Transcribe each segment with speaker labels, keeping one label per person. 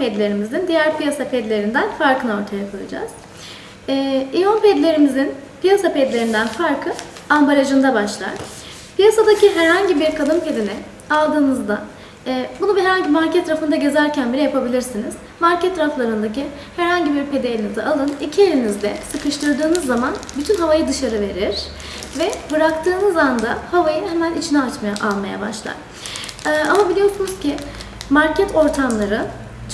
Speaker 1: pedlerimizin diğer piyasa pedlerinden farkını ortaya koyacağız. Ee, iyon pedlerimizin piyasa pedlerinden farkı ambalajında başlar. Piyasadaki herhangi bir kadın pedini aldığınızda e, bunu bir herhangi market rafında gezerken bile yapabilirsiniz. Market raflarındaki herhangi bir pedi elinize alın. iki elinizle sıkıştırdığınız zaman bütün havayı dışarı verir ve bıraktığınız anda havayı hemen içine açmaya almaya başlar. E, ama biliyorsunuz ki market ortamları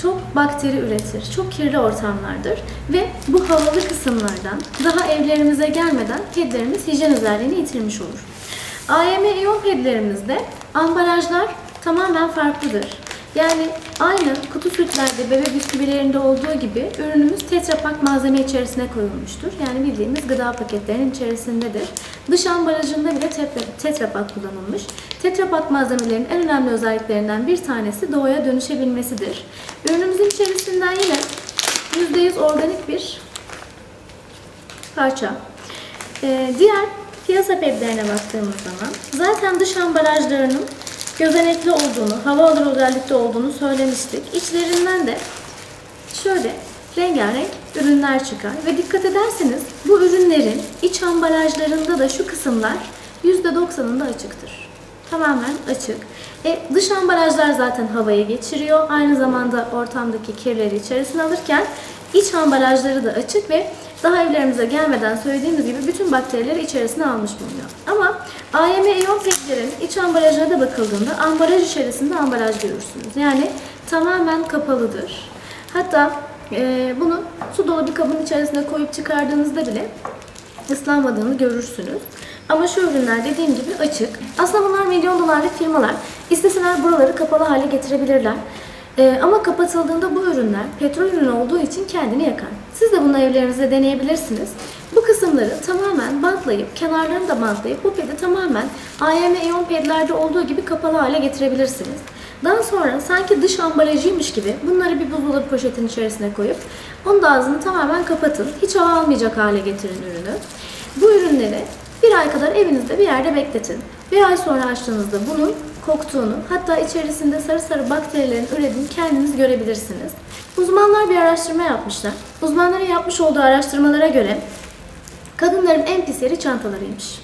Speaker 1: çok bakteri üretir, çok kirli ortamlardır ve bu havalı kısımlardan daha evlerimize gelmeden pedlerimiz hijyen özelliğini yitirmiş olur. AYM iyon pedlerimizde ambalajlar tamamen farklıdır. Yani aynı kutu sütlerde, bebek bisküvilerinde olduğu gibi ürünümüz tetrapak malzeme içerisine koyulmuştur. Yani bildiğimiz gıda paketlerinin içerisindedir. Dış ambalajında bile tetra- tetrapak kullanılmış. Tetrapak malzemelerin en önemli özelliklerinden bir tanesi doğaya dönüşebilmesidir. Ürünümüzün içerisinden yine %100 organik bir parça. Ee, diğer piyasa pedlerine baktığımız zaman zaten dış ambalajlarının gözenekli olduğunu, hava alır özellikte olduğunu söylemiştik. İçlerinden de şöyle rengarenk ürünler çıkar ve dikkat ederseniz bu ürünlerin iç ambalajlarında da şu kısımlar %90'ında açıktır. Tamamen açık. E, dış ambalajlar zaten havayı geçiriyor. Aynı zamanda ortamdaki kirleri içerisine alırken iç ambalajları da açık ve daha evlerimize gelmeden söylediğimiz gibi bütün bakterileri içerisine almış bulunuyor. Ama AYM iyon pedlerin iç ambalajına da bakıldığında ambalaj içerisinde ambalaj görürsünüz. Yani tamamen kapalıdır. Hatta e, bunu su dolu bir kabın içerisine koyup çıkardığınızda bile ıslanmadığını görürsünüz. Ama şu ürünler dediğim gibi açık. Aslında bunlar milyon dolarlık firmalar. İsteseler buraları kapalı hale getirebilirler. Ee, ama kapatıldığında bu ürünler petrol ürünü olduğu için kendini yakar. Siz de bunu evlerinizde deneyebilirsiniz. Bu kısımları tamamen bantlayıp, kenarlarını da bantlayıp bu pedi tamamen AYM iyon pedlerde olduğu gibi kapalı hale getirebilirsiniz. Daha sonra sanki dış ambalajıymış gibi bunları bir buzdolabı poşetin içerisine koyup onun da ağzını tamamen kapatın. Hiç hava almayacak hale getirin ürünü. Bu ürünleri bir ay kadar evinizde bir yerde bekletin. Bir ay sonra açtığınızda bunun koktuğunu, hatta içerisinde sarı sarı bakterilerin ürediğini kendiniz görebilirsiniz. Uzmanlar bir araştırma yapmışlar. Uzmanların yapmış olduğu araştırmalara göre kadınların en pis yeri çantalarıymış.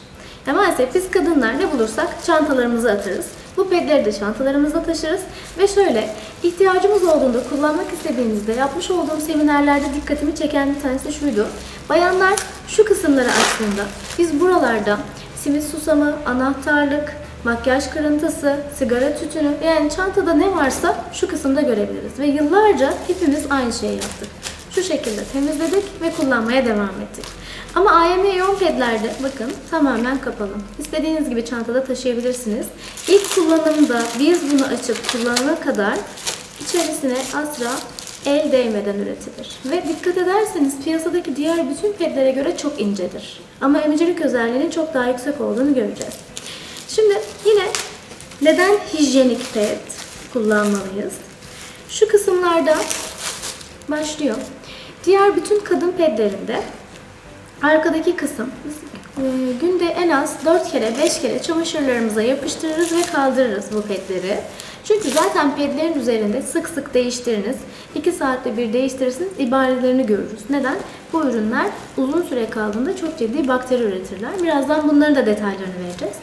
Speaker 1: Ya maalesef biz kadınlar ne bulursak çantalarımıza atarız. Bu pedleri de çantalarımızda taşırız. Ve şöyle ihtiyacımız olduğunda kullanmak istediğimizde yapmış olduğum seminerlerde dikkatimi çeken bir tanesi şuydu. Bayanlar şu kısımları açtığında biz buralarda simit susamı, anahtarlık, makyaj kırıntısı, sigara tütünü yani çantada ne varsa şu kısımda görebiliriz. Ve yıllarca hepimiz aynı şeyi yaptık. Şu şekilde temizledik ve kullanmaya devam ettik. Ama AYM iyon pedlerde bakın tamamen kapalı. İstediğiniz gibi çantada taşıyabilirsiniz. İlk kullanımda biz bunu açıp kullanana kadar içerisine asla el değmeden üretilir. Ve dikkat ederseniz piyasadaki diğer bütün pedlere göre çok incedir. Ama emicilik özelliğinin çok daha yüksek olduğunu göreceğiz. Şimdi yine neden hijyenik ped kullanmalıyız? Şu kısımlarda başlıyor. Diğer bütün kadın pedlerinde arkadaki kısım e, günde en az 4 kere 5 kere çamaşırlarımıza yapıştırırız ve kaldırırız bu pedleri. Çünkü zaten pedlerin üzerinde sık sık değiştiriniz. 2 saatte bir değiştirirsiniz ibarelerini görürüz. Neden? Bu ürünler uzun süre kaldığında çok ciddi bakteri üretirler. Birazdan bunların da detaylarını vereceğiz.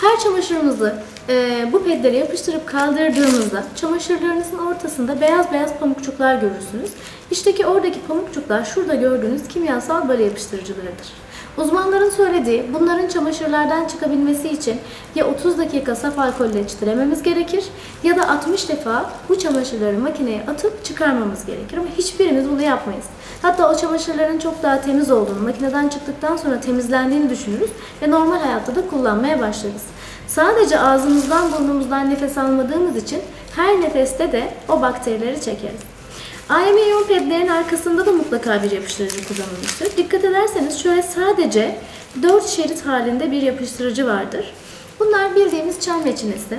Speaker 1: Her çamaşırımızı e, bu pedlere yapıştırıp kaldırdığımızda çamaşırlarınızın ortasında beyaz beyaz pamukçuklar görürsünüz. İşteki oradaki pamukçuklar şurada gördüğünüz kimyasal bale yapıştırıcılarıdır. Uzmanların söylediği bunların çamaşırlardan çıkabilmesi için ya 30 dakika saf alkolle çitilememiz gerekir ya da 60 defa bu çamaşırları makineye atıp çıkarmamız gerekir. Ama hiçbirimiz bunu yapmayız. Hatta o çamaşırların çok daha temiz olduğunu, makineden çıktıktan sonra temizlendiğini düşünürüz ve normal hayatta da kullanmaya başlarız. Sadece ağzımızdan burnumuzdan nefes almadığımız için her nefeste de o bakterileri çekeriz. AYM iyon pedlerin arkasında da mutlaka bir yapıştırıcı kullanılmıştır. Dikkat ederseniz şöyle sadece 4 şerit halinde bir yapıştırıcı vardır. Bunlar bildiğimiz çam reçinesi.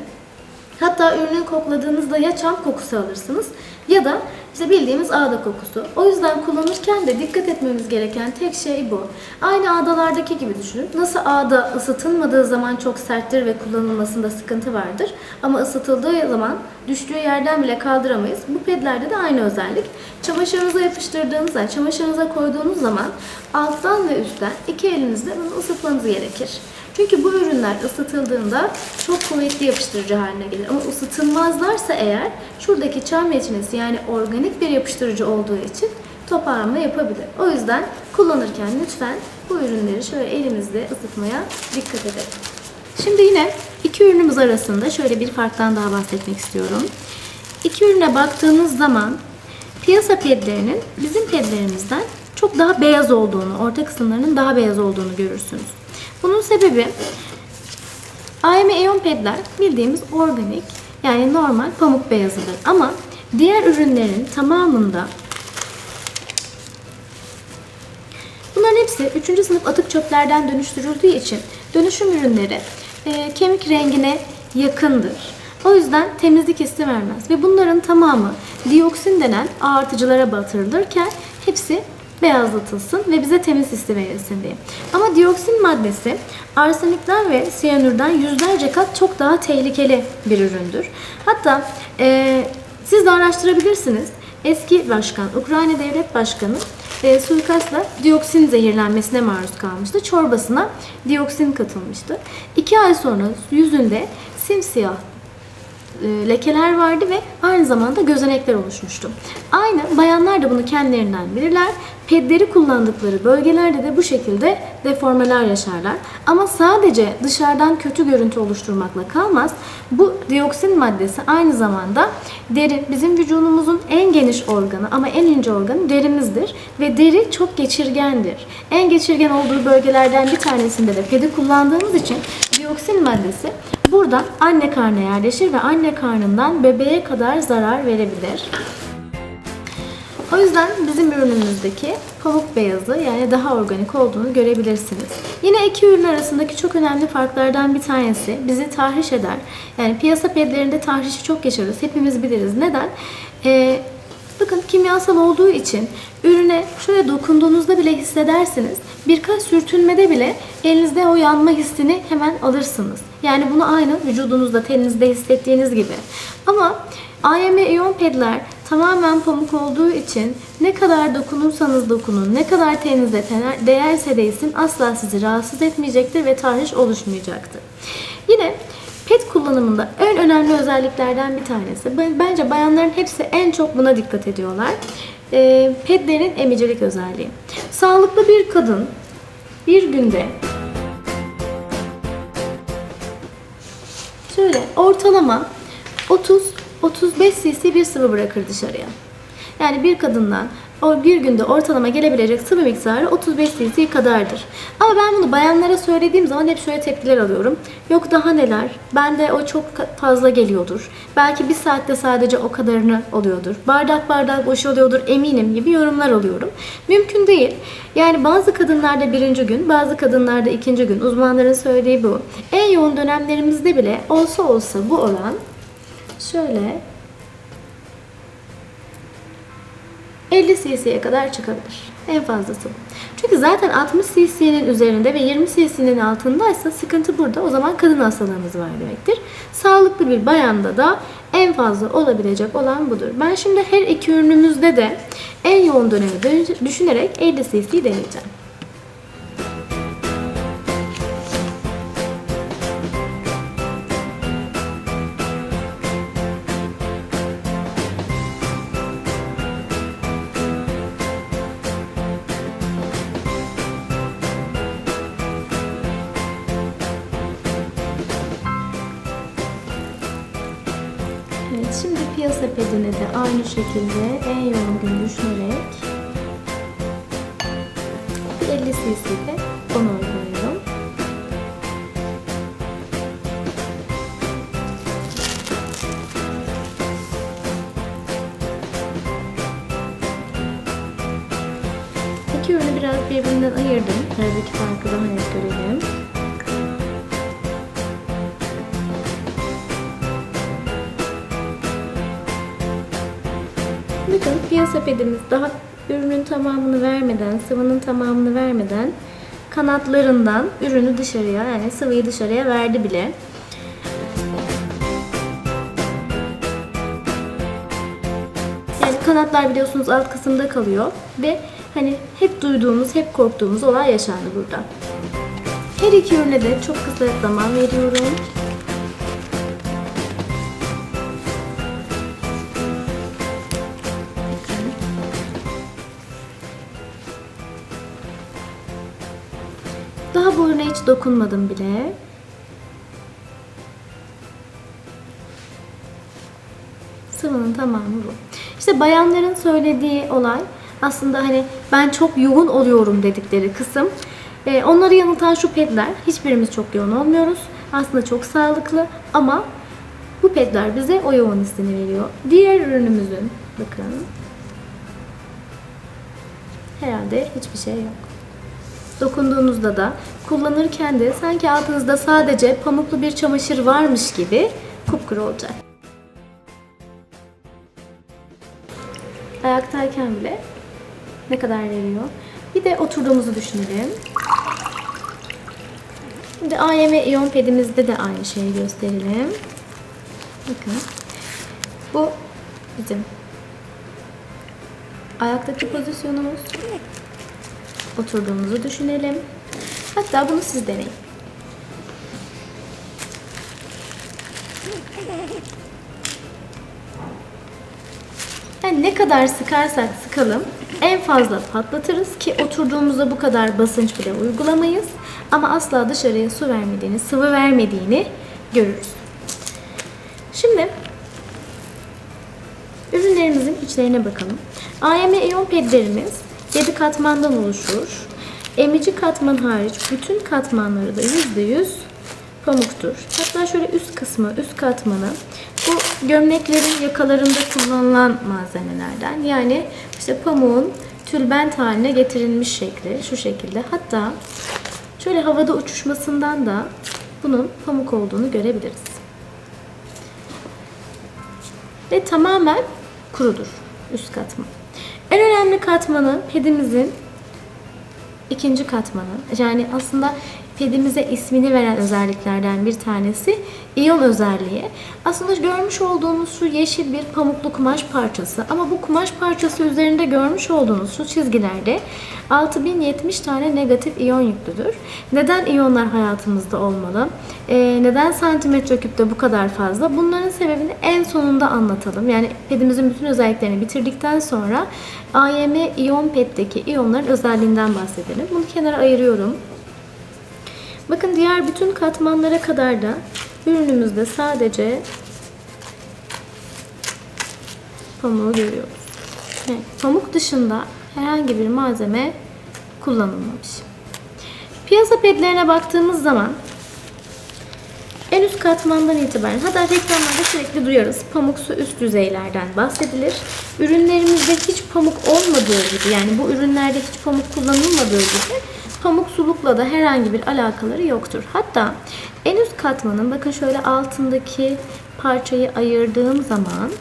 Speaker 1: Hatta ürünü kokladığınızda ya çam kokusu alırsınız ya da işte bildiğimiz ağda kokusu. O yüzden kullanırken de dikkat etmemiz gereken tek şey bu. Aynı ağdalardaki gibi düşünün. Nasıl ağda ısıtılmadığı zaman çok serttir ve kullanılmasında sıkıntı vardır. Ama ısıtıldığı zaman düştüğü yerden bile kaldıramayız. Bu pedlerde de aynı özellik. Çamaşırınıza yapıştırdığınız, çamaşırınıza koyduğunuz zaman alttan ve üstten iki elinizle bunu ısıtmanız gerekir. Çünkü bu ürünler ısıtıldığında çok kuvvetli yapıştırıcı haline gelir. Ama ısıtılmazlarsa eğer şuradaki çam reçinesi yani organik bir yapıştırıcı olduğu için toparlanma yapabilir. O yüzden kullanırken lütfen bu ürünleri şöyle elimizle ısıtmaya dikkat edelim. Şimdi yine iki ürünümüz arasında şöyle bir farktan daha bahsetmek istiyorum. İki ürüne baktığınız zaman piyasa pedlerinin bizim pedlerimizden çok daha beyaz olduğunu, orta kısımlarının daha beyaz olduğunu görürsünüz. Bunun sebebi AM Eon pedler bildiğimiz organik yani normal pamuk beyazıdır. Ama diğer ürünlerin tamamında Bunların hepsi 3. sınıf atık çöplerden dönüştürüldüğü için dönüşüm ürünleri e, kemik rengine yakındır. O yüzden temizlik hissi vermez ve bunların tamamı dioksin denen artıcılara batırılırken hepsi beyazlatılsın ve bize temiz hissi verilsin diye. Ama dioksin maddesi arsenikten ve siyanürden yüzlerce kat çok daha tehlikeli bir üründür. Hatta e, siz de araştırabilirsiniz. Eski başkan, Ukrayna devlet başkanı e, suikastla dioksin zehirlenmesine maruz kalmıştı. Çorbasına dioksin katılmıştı. İki ay sonra yüzünde simsiyah e, lekeler vardı ve aynı zamanda gözenekler oluşmuştu. Aynı bayanlar da bunu kendilerinden bilirler. Pedleri kullandıkları bölgelerde de bu şekilde deformeler yaşarlar. Ama sadece dışarıdan kötü görüntü oluşturmakla kalmaz. Bu dioksin maddesi aynı zamanda deri bizim vücudumuzun en geniş organı ama en ince organı derimizdir ve deri çok geçirgendir. En geçirgen olduğu bölgelerden bir tanesinde de pedi kullandığımız için dioksin maddesi buradan anne karnına yerleşir ve anne karnından bebeğe kadar zarar verebilir. O yüzden bizim ürünümüzdeki pamuk beyazı yani daha organik olduğunu görebilirsiniz. Yine iki ürün arasındaki çok önemli farklardan bir tanesi bizi tahriş eder. Yani piyasa pedlerinde tahrişi çok yaşarız. Hepimiz biliriz. Neden? Ee, bakın kimyasal olduğu için ürüne şöyle dokunduğunuzda bile hissedersiniz. Birkaç sürtünmede bile elinizde o yanma hissini hemen alırsınız. Yani bunu aynı vücudunuzda, teninizde hissettiğiniz gibi. Ama AYM iyon pedler tamamen pamuk olduğu için ne kadar dokunursanız dokunun, ne kadar teninizde değerse değsin asla sizi rahatsız etmeyecektir ve tahriş oluşmayacaktır. Yine pet kullanımında en önemli özelliklerden bir tanesi. Bence bayanların hepsi en çok buna dikkat ediyorlar. E, pedlerin emicilik özelliği. Sağlıklı bir kadın bir günde şöyle ortalama 30 35 cc bir sıvı bırakır dışarıya. Yani bir kadından o bir günde ortalama gelebilecek sıvı miktarı 35 cc kadardır. Ama ben bunu bayanlara söylediğim zaman hep şöyle tepkiler alıyorum. Yok daha neler, bende o çok fazla geliyordur. Belki bir saatte sadece o kadarını oluyordur. Bardak bardak boşalıyordur eminim gibi yorumlar alıyorum. Mümkün değil. Yani bazı kadınlarda birinci gün, bazı kadınlarda ikinci gün. Uzmanların söylediği bu. En yoğun dönemlerimizde bile olsa olsa bu oran şöyle 50 cc'ye kadar çıkabilir. En fazlası. Çünkü zaten 60 cc'nin üzerinde ve 20 cc'nin altındaysa sıkıntı burada. O zaman kadın hastalığımız var demektir. Sağlıklı bir bayanda da en fazla olabilecek olan budur. Ben şimdi her iki ürünümüzde de en yoğun dönemi düşünerek 50 cc deneyeceğim. Piyasa pedine de aynı şekilde en yoğun gün düşünerek 50 cc'de onu uyguluyorum. İki ürünü biraz birbirinden ayırdım. Aradaki farkı daha net görelim. Pedimiz daha ürünün tamamını vermeden, sıvının tamamını vermeden kanatlarından ürünü dışarıya yani sıvıyı dışarıya verdi bile. Yani kanatlar biliyorsunuz alt kısımda kalıyor ve hani hep duyduğumuz, hep korktuğumuz olay yaşandı burada. Her iki ürüne de çok kısa zaman veriyorum. Dokunmadım bile. Sıvının tamamı bu. İşte bayanların söylediği olay aslında hani ben çok yoğun oluyorum dedikleri kısım. Ee, onları yanıltan şu pedler. Hiçbirimiz çok yoğun olmuyoruz. Aslında çok sağlıklı ama bu pedler bize o yoğun hissini veriyor. Diğer ürünümüzün bakın herhalde hiçbir şey yok. Dokunduğunuzda da kullanırken de sanki altınızda sadece pamuklu bir çamaşır varmış gibi kupkuru olacak. Ayaktayken bile ne kadar veriyor. Bir de oturduğumuzu düşünelim. Şimdi AYM iyon pedimizde de aynı şeyi gösterelim. Bakın. Bu bizim ayaktaki pozisyonumuz. Oturduğumuzu düşünelim. Hatta bunu siz deneyin. Yani ne kadar sıkarsak sıkalım en fazla patlatırız ki oturduğumuzda bu kadar basınç bile uygulamayız. Ama asla dışarıya su vermediğini, sıvı vermediğini görürüz. Şimdi ürünlerimizin içlerine bakalım. AYM iyon pedlerimiz 7 katmandan oluşur. Emici katman hariç bütün katmanları da %100 pamuktur. Hatta şöyle üst kısmı, üst katmanı bu gömleklerin yakalarında kullanılan malzemelerden. Yani işte pamuğun tülbent haline getirilmiş şekli şu şekilde. Hatta şöyle havada uçuşmasından da bunun pamuk olduğunu görebiliriz. Ve tamamen kurudur üst katman. En önemli katmanı pedimizin ikinci katmanı. Yani aslında pedimize ismini veren özelliklerden bir tanesi iyon özelliği. Aslında görmüş olduğunuz şu yeşil bir pamuklu kumaş parçası ama bu kumaş parçası üzerinde görmüş olduğunuz şu çizgilerde 6070 tane negatif iyon yüklüdür. Neden iyonlar hayatımızda olmalı? Ee, neden santimetre küpte bu kadar fazla? Bunların sebebini en sonunda anlatalım. Yani pedimizin bütün özelliklerini bitirdikten sonra AYM iyon peddeki iyonların özelliğinden bahsedelim. Bunu kenara ayırıyorum. Bakın diğer bütün katmanlara kadar da ürünümüzde sadece pamuğu görüyoruz. Evet, pamuk dışında herhangi bir malzeme kullanılmamış. Piyasa pedlerine baktığımız zaman en üst katmandan itibaren hatta reklamlarda sürekli duyarız. Pamuksu üst düzeylerden bahsedilir. Ürünlerimizde hiç pamuk olmadığı gibi yani bu ürünlerde hiç pamuk kullanılmadığı gibi pamuk sulukla da herhangi bir alakaları yoktur. Hatta en üst katmanın bakın şöyle altındaki parçayı ayırdığım zaman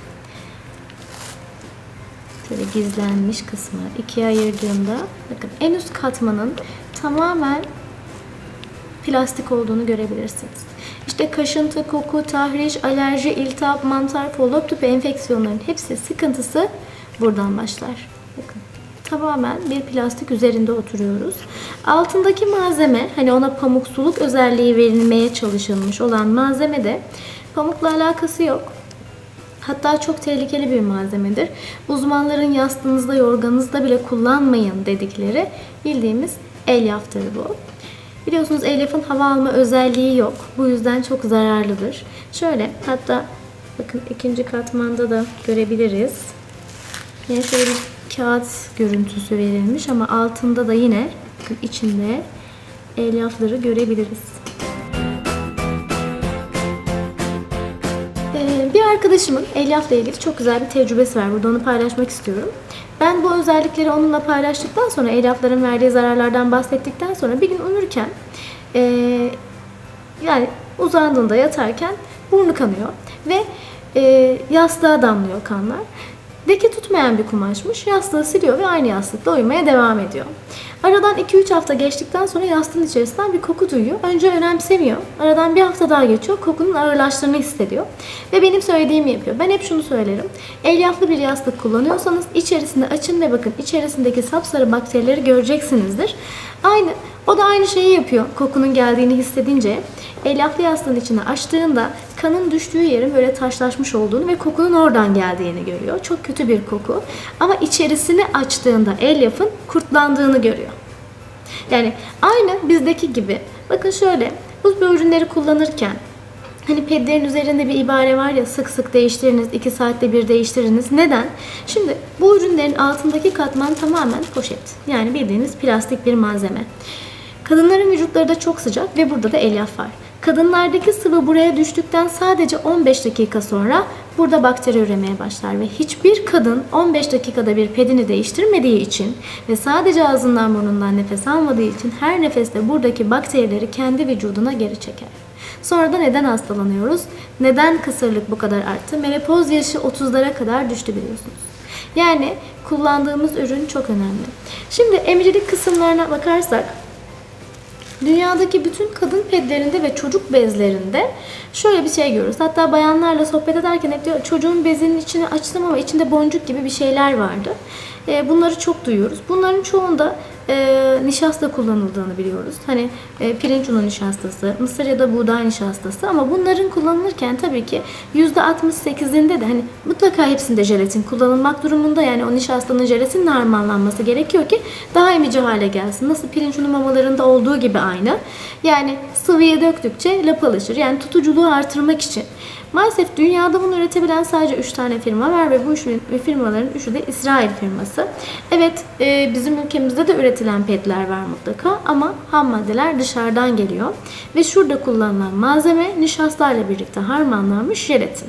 Speaker 1: şöyle gizlenmiş kısmı ikiye ayırdığımda bakın en üst katmanın tamamen plastik olduğunu görebilirsiniz. İşte kaşıntı, koku, tahriş, alerji, iltihap, mantar, follop tüpü enfeksiyonların hepsi sıkıntısı buradan başlar. Tamamen bir plastik üzerinde oturuyoruz. Altındaki malzeme hani ona pamuksuluk özelliği verilmeye çalışılmış olan malzeme de pamukla alakası yok. Hatta çok tehlikeli bir malzemedir. Uzmanların yastığınızda, yorganınızda bile kullanmayın dedikleri bildiğimiz elyaftır bu. Biliyorsunuz elyafın hava alma özelliği yok. Bu yüzden çok zararlıdır. Şöyle hatta bakın ikinci katmanda da görebiliriz. Yine şöyle kağıt görüntüsü verilmiş ama altında da yine içinde elyafları görebiliriz. Ee, bir arkadaşımın elyafla ilgili çok güzel bir tecrübesi var. Burada onu paylaşmak istiyorum. Ben bu özellikleri onunla paylaştıktan sonra, elyafların verdiği zararlardan bahsettikten sonra bir gün uyurken e, yani uzandığında yatarken burnu kanıyor ve e, yastığa damlıyor kanlar. Leke tutmayan bir kumaşmış. Yastığı siliyor ve aynı yastıkla uyumaya devam ediyor. Aradan 2-3 hafta geçtikten sonra yastığın içerisinden bir koku duyuyor. Önce önemsemiyor. Aradan bir hafta daha geçiyor. Kokunun ağırlaştığını hissediyor. Ve benim söylediğimi yapıyor. Ben hep şunu söylerim. Elyaflı bir yastık kullanıyorsanız içerisinde açın ve bakın içerisindeki sapsarı bakterileri göreceksinizdir. Aynı o da aynı şeyi yapıyor. Kokunun geldiğini hissedince elyaflı yastığın içine açtığında kanın düştüğü yerin böyle taşlaşmış olduğunu ve kokunun oradan geldiğini görüyor. Çok kötü bir koku. Ama içerisini açtığında elyafın kurtlandığını görüyor. Yani aynı bizdeki gibi. Bakın şöyle bu ürünleri kullanırken Hani pedlerin üzerinde bir ibare var ya sık sık değiştiriniz, 2 saatte bir değiştiriniz. Neden? Şimdi bu ürünlerin altındaki katman tamamen poşet. Yani bildiğiniz plastik bir malzeme. Kadınların vücutları da çok sıcak ve burada da elyaf var. Kadınlardaki sıvı buraya düştükten sadece 15 dakika sonra burada bakteri üremeye başlar ve hiçbir kadın 15 dakikada bir pedini değiştirmediği için ve sadece ağzından burnundan nefes almadığı için her nefeste buradaki bakterileri kendi vücuduna geri çeker. Sonra da neden hastalanıyoruz? Neden kısırlık bu kadar arttı? Menopoz yaşı 30'lara kadar düştü biliyorsunuz. Yani kullandığımız ürün çok önemli. Şimdi emicilik kısımlarına bakarsak Dünyadaki bütün kadın pedlerinde ve çocuk bezlerinde şöyle bir şey görürüz. Hatta bayanlarla sohbet ederken hep diyor çocuğun bezinin içini açtım ama içinde boncuk gibi bir şeyler vardı. E, bunları çok duyuyoruz. Bunların çoğunda e, nişasta kullanıldığını biliyoruz. Hani e, pirinç unu nişastası, mısır ya da buğday nişastası ama bunların kullanılırken tabii ki %68'inde de hani mutlaka hepsinde jelatin kullanılmak durumunda yani o nişastanın jelatinle harmanlanması gerekiyor ki daha emici hale gelsin. Nasıl pirinç unu mamalarında olduğu gibi aynı. Yani sıvıya döktükçe lapalaşır. Yani tutuculuğu artırmak için. Maalesef dünyada bunu üretebilen sadece 3 tane firma var ve bu üç firmaların üçü de İsrail firması. Evet e, bizim ülkemizde de üretilen petler var mutlaka ama ham maddeler dışarıdan geliyor. Ve şurada kullanılan malzeme nişastayla birlikte harmanlanmış jelatin.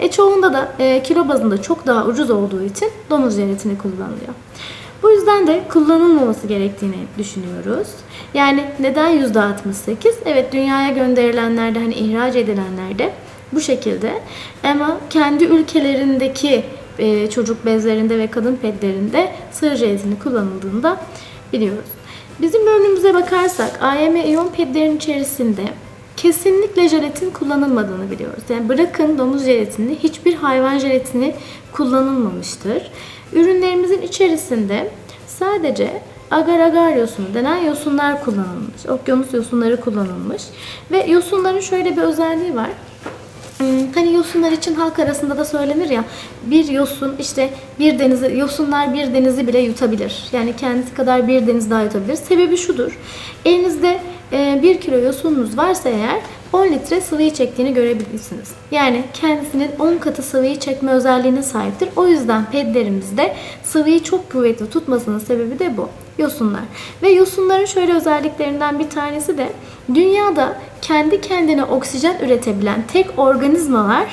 Speaker 1: E, çoğunda da e, kilo bazında çok daha ucuz olduğu için domuz jelatini kullanılıyor. Bu yüzden de kullanılmaması gerektiğini düşünüyoruz. Yani neden %68? Evet dünyaya gönderilenlerde hani ihraç edilenlerde bu şekilde ama kendi ülkelerindeki e, çocuk bezlerinde ve kadın pedlerinde sığır jelatini kullanıldığında biliyoruz. Bizim ürünümüze bakarsak AYM iyon pedlerin içerisinde kesinlikle jelatin kullanılmadığını biliyoruz. Yani bırakın domuz jelatini hiçbir hayvan jelatini kullanılmamıştır. Ürünlerimizin içerisinde sadece agar agar yosunu denen yosunlar kullanılmış. Okyanus yosunları kullanılmış. Ve yosunların şöyle bir özelliği var. Hmm, Hani yosunlar için halk arasında da söylenir ya bir yosun işte bir denizi yosunlar bir denizi bile yutabilir. Yani kendisi kadar bir deniz daha yutabilir. Sebebi şudur. Elinizde e, bir kilo yosununuz varsa eğer 10 litre sıvıyı çektiğini görebilirsiniz. Yani kendisinin 10 katı sıvıyı çekme özelliğine sahiptir. O yüzden pedlerimizde sıvıyı çok kuvvetli tutmasının sebebi de bu. Yosunlar. Ve yosunların şöyle özelliklerinden bir tanesi de dünyada kendi kendine oksijen üretebilen tek organizmalar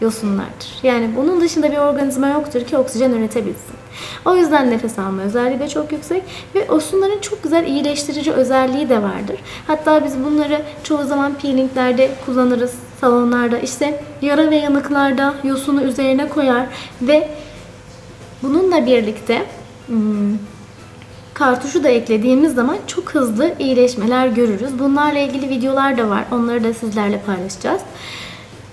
Speaker 1: yosunlardır. Yani bunun dışında bir organizma yoktur ki oksijen üretebilsin. O yüzden nefes alma özelliği de çok yüksek ve yosunların çok güzel iyileştirici özelliği de vardır. Hatta biz bunları çoğu zaman peelinglerde kullanırız salonlarda. İşte yara ve yanıklarda yosunu üzerine koyar ve bununla birlikte hmm, kartuşu da eklediğimiz zaman çok hızlı iyileşmeler görürüz. Bunlarla ilgili videolar da var. Onları da sizlerle paylaşacağız.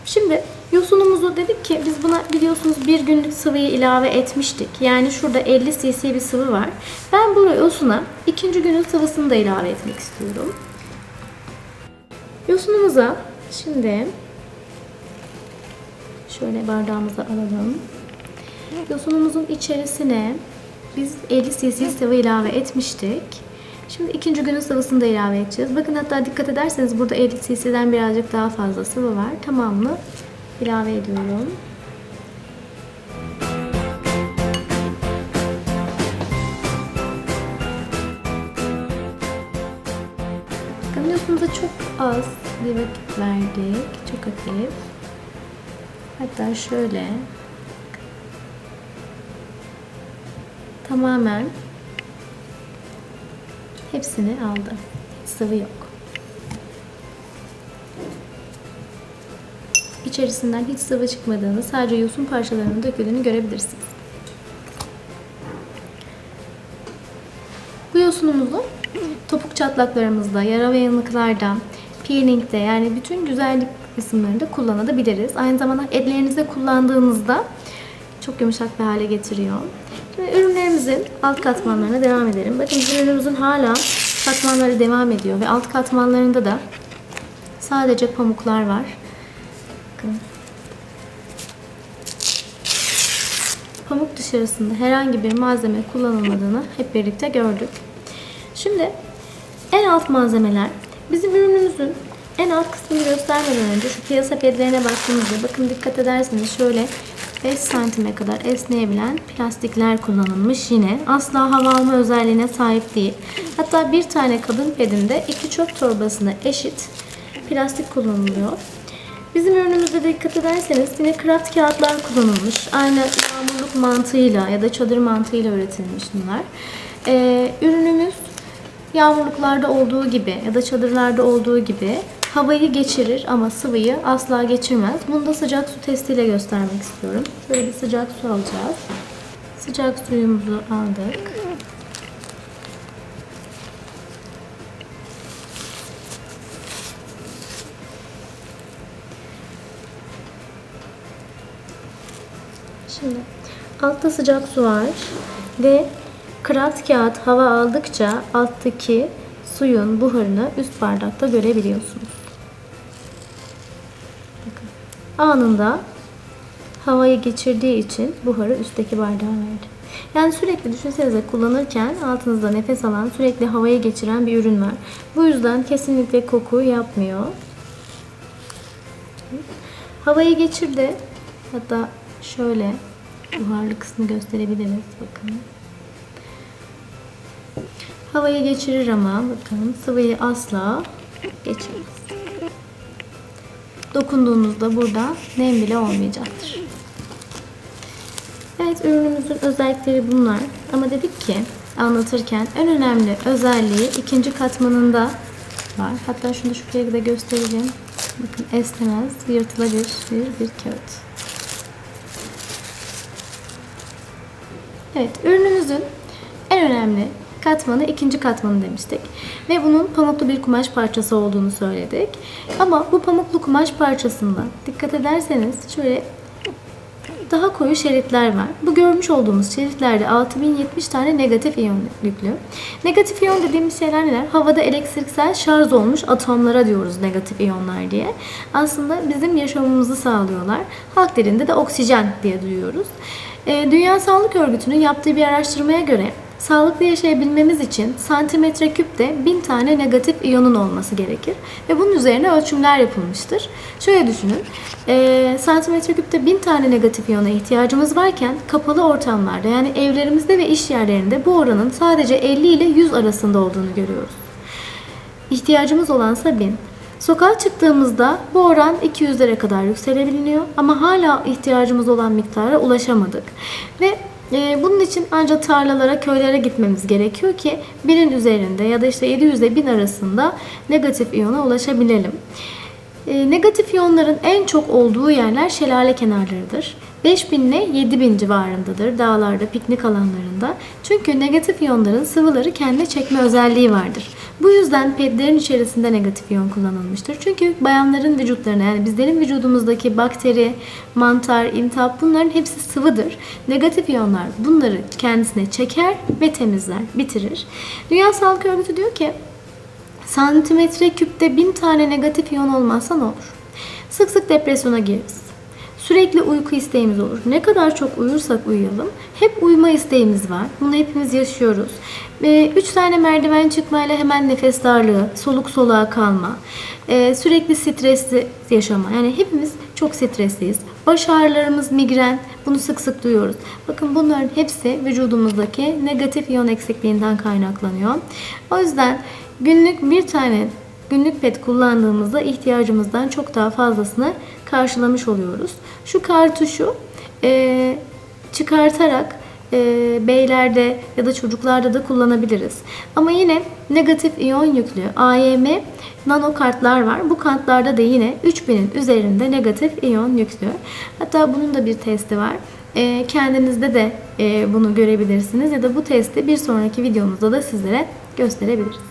Speaker 1: Şimdi yosunumuzu dedik ki biz buna biliyorsunuz bir günlük sıvıyı ilave etmiştik. Yani şurada 50 cc bir sıvı var. Ben bu yosuna ikinci günün sıvısını da ilave etmek istiyorum. Yosunumuza şimdi şöyle bardağımıza alalım. Yosunumuzun içerisine biz 50 cc sıvı ilave etmiştik. Şimdi ikinci günün sıvısını da ilave edeceğiz. Bakın hatta dikkat ederseniz burada 50 cc'den birazcık daha fazla sıvı var. Tamamını ilave ediyorum. Bakın yosumuza çok az bir vakit verdik. Çok hafif. Hatta şöyle tamamen hepsini aldı. Sıvı yok. İçerisinden hiç sıvı çıkmadığını, sadece yosun parçalarının döküldüğünü görebilirsiniz. Bu yosunumuzu topuk çatlaklarımızda, yara ve yanıklarda, peelingde yani bütün güzellik kısımlarında kullanabiliriz. Aynı zamanda ellerinizde kullandığınızda çok yumuşak bir hale getiriyor. Şimdi ürün ürünlerimizin alt katmanlarına devam edelim. Bakın bizim ürünümüzün hala katmanları devam ediyor ve alt katmanlarında da sadece pamuklar var. Bakın. Pamuk dışarısında herhangi bir malzeme kullanılmadığını hep birlikte gördük. Şimdi en alt malzemeler bizim ürünümüzün en alt kısmını göstermeden önce şu piyasa pedlerine baktığımızda bakın dikkat ederseniz şöyle 5 santime kadar esneyebilen plastikler kullanılmış yine. Asla hava alma özelliğine sahip değil. Hatta bir tane kadın pedinde iki çöp torbasına eşit plastik kullanılıyor. Bizim ürünümüzde dikkat ederseniz yine kraft kağıtlar kullanılmış. Aynı yağmurluk mantığıyla ya da çadır mantığıyla üretilmiş bunlar. Ee, ürünümüz yağmurluklarda olduğu gibi ya da çadırlarda olduğu gibi havayı geçirir ama sıvıyı asla geçirmez. Bunu da sıcak su testiyle göstermek istiyorum. Şöyle bir sıcak su alacağız. Sıcak suyumuzu aldık. Şimdi altta sıcak su var ve kraft kağıt hava aldıkça alttaki suyun buharını üst bardakta görebiliyorsunuz. Anında havayı geçirdiği için buharı üstteki bardağa verdi. Yani sürekli düşünsenize kullanırken altınızda nefes alan, sürekli havayı geçiren bir ürün var. Bu yüzden kesinlikle koku yapmıyor. Havayı geçirdi. Hatta şöyle buharlı kısmı gösterebiliriz. Bakın. Havayı geçirir ama bakın sıvıyı asla geçirmez. Dokunduğunuzda burada nem bile olmayacaktır. Evet ürünümüzün özellikleri bunlar. Ama dedik ki anlatırken en önemli özelliği ikinci katmanında var. Hatta şunu da şuraya da göstereceğim. Bakın esnemez, yırtılabilir bir, kağıt. Evet, ürünümüzün en önemli katmanı ikinci katmanı demiştik. Ve bunun pamuklu bir kumaş parçası olduğunu söyledik. Ama bu pamuklu kumaş parçasında dikkat ederseniz şöyle daha koyu şeritler var. Bu görmüş olduğumuz şeritlerde 6070 tane negatif iyon yüklü. Negatif iyon dediğimiz şeyler neler? Havada elektriksel şarj olmuş atomlara diyoruz negatif iyonlar diye. Aslında bizim yaşamımızı sağlıyorlar. Halk dilinde de oksijen diye duyuyoruz. Ee, Dünya Sağlık Örgütü'nün yaptığı bir araştırmaya göre sağlıklı yaşayabilmemiz için santimetre küpte 1000 tane negatif iyonun olması gerekir. Ve bunun üzerine ölçümler yapılmıştır. Şöyle düşünün, e, santimetre küpte 1000 tane negatif iyona ihtiyacımız varken kapalı ortamlarda yani evlerimizde ve iş yerlerinde bu oranın sadece 50 ile 100 arasında olduğunu görüyoruz. İhtiyacımız olansa 1000. Sokağa çıktığımızda bu oran 200'lere kadar yükselebiliyor ama hala ihtiyacımız olan miktara ulaşamadık. Ve bunun için ancak tarlalara, köylere gitmemiz gerekiyor ki birin üzerinde ya da işte 700 ile 1000 arasında negatif iyona ulaşabilelim. E, negatif iyonların en çok olduğu yerler şelale kenarlarıdır. 5000 ile 7000 civarındadır dağlarda, piknik alanlarında. Çünkü negatif iyonların sıvıları kendine çekme özelliği vardır. Bu yüzden pedlerin içerisinde negatif iyon kullanılmıştır. Çünkü bayanların vücutlarına yani bizlerin vücudumuzdaki bakteri, mantar, intihap bunların hepsi sıvıdır. Negatif iyonlar bunları kendisine çeker ve temizler, bitirir. Dünya Sağlık Örgütü diyor ki santimetre küpte bin tane negatif iyon olmazsa ne olur? Sık sık depresyona gireriz. Sürekli uyku isteğimiz olur. Ne kadar çok uyursak uyuyalım. Hep uyuma isteğimiz var. Bunu hepimiz yaşıyoruz. Ee, üç tane merdiven çıkmayla hemen nefes darlığı, soluk soluğa kalma, ee, sürekli stresli yaşama. Yani hepimiz çok stresliyiz. Baş ağrılarımız, migren, bunu sık sık duyuyoruz. Bakın bunların hepsi vücudumuzdaki negatif iyon eksikliğinden kaynaklanıyor. O yüzden günlük bir tane günlük pet kullandığımızda ihtiyacımızdan çok daha fazlasını karşılamış oluyoruz. Şu kartuşu e, çıkartarak e, beylerde ya da çocuklarda da kullanabiliriz. Ama yine negatif iyon yüklü AYM nano kartlar var. Bu kartlarda da yine 3000'in üzerinde negatif iyon yüklü. Hatta bunun da bir testi var. e, kendinizde de e, bunu görebilirsiniz ya da bu testi bir sonraki videomuzda da sizlere gösterebiliriz.